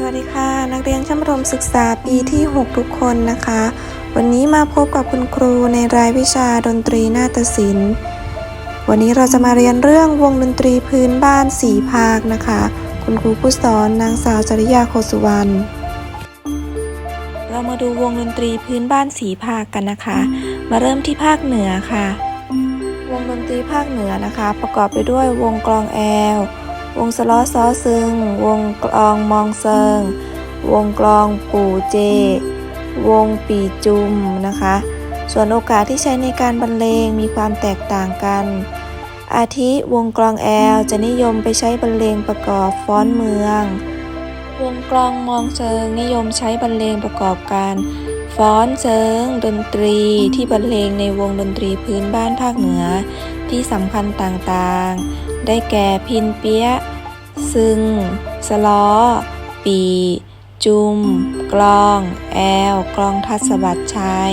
สวัสดีค่ะ นักเรียนชั้นประถมศึกษาปีที่ 6 ทุกคนนะคะ วันนี้มาพบกับคุณครูในรายวิชาดนตรีนาฏศิลป์ วันนี้เราจะมาเรียนเรื่องวงดนตรีพื้นบ้านสีภาคนะคะ คุณครูผู้สอนนางสาวจริยาโคสุวรรณเรามาดูวงดนตรีพื้นบ้านสีภาคกันนะคะ มาเริ่มที่ภาคเหนือค่ะ วงดนตรีภาคเหนือนะคะ ประกอบไปด้วยวงกลองแอล วงสล้อซอซึง วงกลองมองเซิง วงกลองปู่เจ วงปีจุมนะคะ ส่วนโอกาสที่ใช้ในการบรรเลงมีความแตกต่างกัน อาทิวงกลองแอลจะนิยมไปใช้บรรเลงประกอบฟ้อนเมือง วงกลองมองเชิงนิยมใช้บรรเลงประกอบการฟ้อนเชิงดนตรีที่บรรเลงในวงดนตรีพื้นบ้านภาคเหนือที่สำคัญต่างๆ ได้แก่พินเปียะ ซึ่งสล้อ ปี จุม กลอง แอล กลองทัศบัตชัย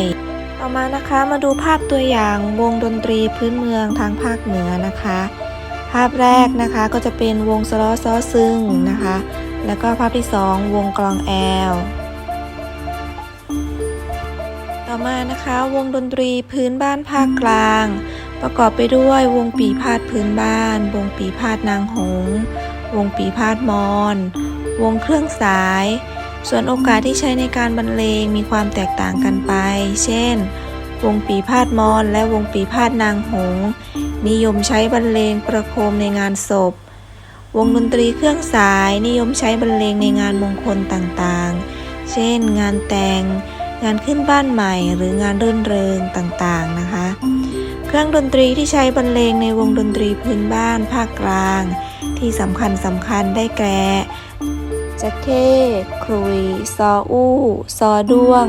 ต่อมานะคะมาดูภาพตัวอย่างวงดนตรีพื้นเมืองทางภาคเหนือนะคะ ภาพแรกนะคะก็จะเป็นวงสล้อซ้อซึงนะคะ แล้วก็ภาพที่สองวงกลองแอลต่อมานะคะวงดนตรีพื้นบ้านภาคกลาง ประกอบไปด้วยวงปีพาดพื้นบ้าน วงปีพาดนางหง วงปีพาดมอน วงเครื่องสาย ส่วนโอกาสที่ใช้ในการบรรเลงมีความแตกต่างกันไป เช่น วงปีพาดมอนและวงปีพาดนางหง นิยมใช้บรรเลงประโคมในงานศพ วงดนตรีเครื่องสายนิยมใช้บรรเลงในงานมงคลต่างๆ เช่น งานแต่ง งานขึ้นบ้านใหม่ หรืองานรื่นเริงต่างๆ นะคะ เครื่องดนตรีที่ใช้บรรเลงในวงดนตรีพื้นบ้านภาคกลาง ที่สำคัญสำคัญได้แก่จักเข้ครุย ซออู้ ซอด้วง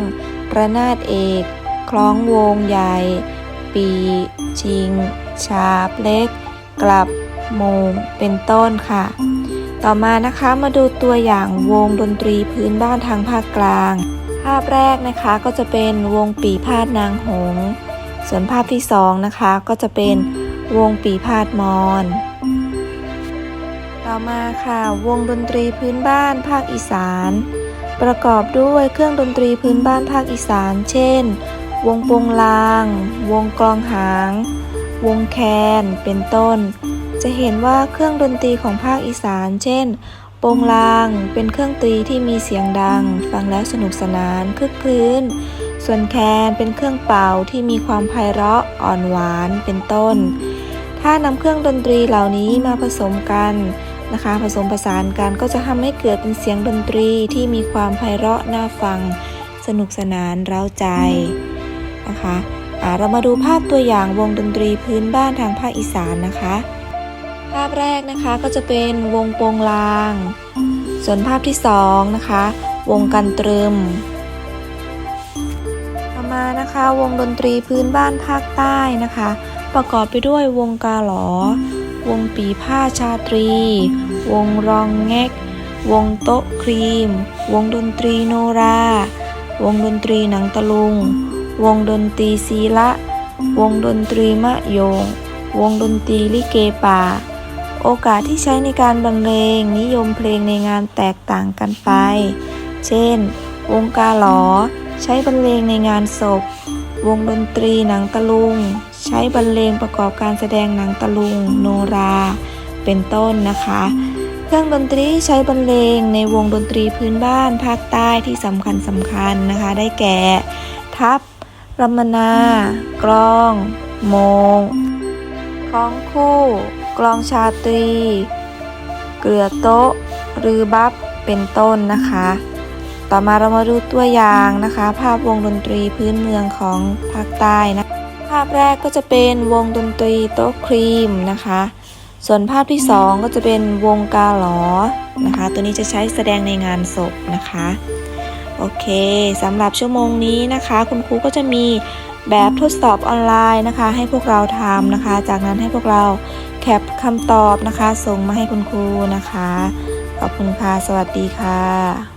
ระนาดเอก คล้องวงใหญ่ ปี ชิง ชาบเล็ก กลับโมงเป็นต้นค่ะ ต่อมานะคะมาดูตัวอย่างวงดนตรีพื้นบ้านทางภาคกลาง ภาพแรกนะคะก็จะเป็นวงปีพาดนางหง ส่วนภาพที่สองนะคะก็จะเป็นวงปีพาดมอน ต่อมาค่ะวงดนตรีพื้นบ้านภาคอีสาน ประกอบด้วยเครื่องดนตรีพื้นบ้านภาคอีสาน เช่น วงโปงลาง วงกลองหาง วงแคน เป็นต้น จะเห็นว่าเครื่องดนตรีของภาคอีสาน เช่นโปงลาง เป็นเครื่องตีที่มีเสียงดัง ฟังแล้วสนุกสนานคึกคลื้น ส่วนแคนเป็นเครื่องเป่าที่มีความไพเราะอ่อนหวานเป็นต้น ถ้านำเครื่องดนตรีเหล่านี้มาผสมกันนะคะ ผสมผสานกันก็จะทำให้เกิดเป็นเสียงดนตรีที่มีความไพเราะน่าฟัง สนุกสนานเร้าใจนะคะเรามาดูภาพตัวอย่างวงดนตรีพื้นบ้านทางภาคอีสานนะคะ ภาพแรกนะคะก็จะเป็นวงโปงลาง ส่วนภาพที่สองนะคะ วงกันตรึม มานะคะ วงดนตรีพื้นบ้านภาคใต้นะคะ ประกอบไปด้วยวงกาหลอ วงปีผ้าชาตรี วงรองแงกวงโต๊ะครีม วงดนตรีโนรา วงดนตรีหนังตะลุง วงดนตรีศีละ วงดนตรีมะโยง วงดนตรีลิเกป่า โอกาสที่ใช้ในการบรรเลงนิยมเพลงในงานแตกต่างกันไป เช่น วงกาหลอ ใช้บรรเลงในงานศพ วงดนตรีหนังตะลุง ใช้บรรเลงประกอบการแสดงหนังตะลุง โนรา เป็นต้นนะคะ เครื่องดนตรีใช้บรรเลงในวงดนตรีพื้นบ้านภาคใต้ที่สำคัญสำคัญนะคะ ได้แก่ ทับรมนา กลอง โมงคล้องคู่ กลองชาตรี เกลือโต๊ะหรือบัฟเป็นต้นนะคะ ต่อมาเรามาดูตัวอย่างนะคะ ภาพวงดนตรีพื้นเมืองของภาคใต้นะ ภาพแรกก็จะเป็นวงดนตรีโต๊ะครีมนะคะ ส่วนภาพที่สองก็จะเป็นวงกาหลอนะคะ ตัวนี้จะใช้แสดงในงานศพนะคะ โอเคสำหรับชั่วโมงนี้นะคะ คุณครูก็จะมีแบบทดสอบออนไลน์นะคะ ให้พวกเราทำนะคะ จากนั้นให้พวกเราแคปคำตอบนะคะ ส่งมาให้คุณครูนะคะ ขอบคุณค่ะ สวัสดีค่ะ